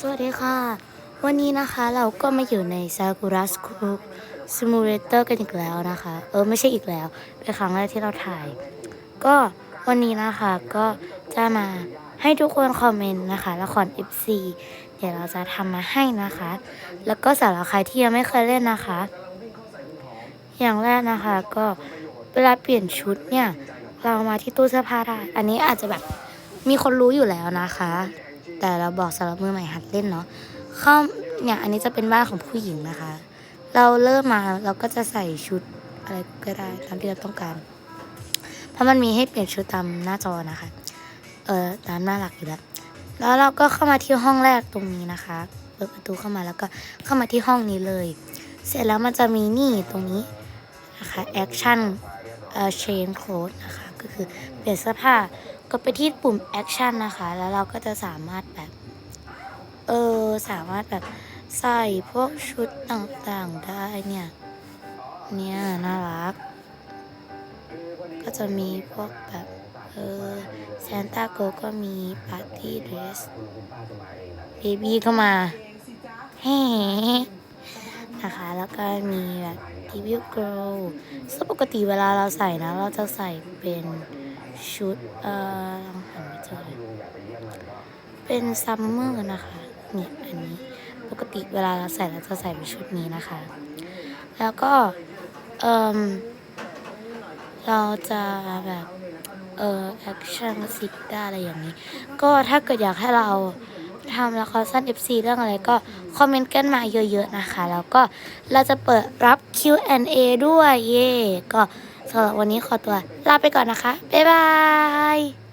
สวัสดีค่ะ วันนี้นะคะเราก็มาอยู่ใน Sakura School Simulator กันอีกแล้วนะคะ เออไม่ใช่อีกแล้วเป็นครั้งแรกที่เราถ่าย ก็วันนี้นะคะก็จะมาให้ทุกคนคอมเมนต์นะคะละคร FC เดี๋ยวเราจะทำมาให้นะคะ แล้วก็สำหรับใครที่ยังไม่เคยเล่นนะคะ อย่างแรกนะคะ ก็เวลาเปลี่ยนชุดเนี่ย เรามาที่ตู้เสื้อผ้าได้ อันนี้อาจจะแบบมีคนรู้อยู่แล้วนะคะ แต่เราบอกสำหรับมือใหม่หัดเล่นเนาะเข้าเนี่ยอันนี้จะเป็นบ้านของผู้หญิงนะคะ เราเริ่มมาเราก็จะใส่ชุดอะไรก็ได้ตามที่เราต้องการ เพราะมันมีให้เปลี่ยนชุดตามหน้าจอนะคะ เออตามหน้าหลักอยู่แล้วแล้วเราก็เข้ามาที่ห้องแรกตรงนี้นะคะเปิดประตูเข้ามาแล้วก็เข้ามาที่ห้องนี้เลย เสร็จแล้วมันจะมีนี่ตรงนี้นะคะแอคชั่น เออ change clothes นะคะ ก็คือเปลี่ยนเสื้อผ้าก็ไปที่ปุ่มแอคชั่นนะคะ แล้วเราก็จะสามารถแบบเออสามารถแบบใส่พวกชุดต่างๆได้เนี่ย เนี่ยน่ารัก ก็จะมีพวกแบบเออซานต้าโกก็มีปาร์ตี้เดรสเบบี้ก็มาแฮ่นะคะ แล้วก็มีแบบทีวิวเกิลซึ่งปกติเวลาเราใส่นะ เราจะใส่เป็นชุด เออลองหันไปเจอเป็นซัมเมอร์นะคะเนี่ยอันนี้ ปกติเวลาเราใส่เราจะใส่เป็นชุดนี้นะคะ แล้วก็ เอ่มเราจะแบบเออแอคชั่นซิดได้อะไรอย่างนี้ ก็ถ้าเกิดอยากให้เราทำละครสั้น FC เรื่องอะไรก็ คอมเมนต์กันมาเยอะๆนะคะ แล้วก็เราจะเปิดรับ Q&A ด้วย เย่ก็สำหรับวันนี้ขอตัวลาไปก่อนนะคะ บ๊ายบาย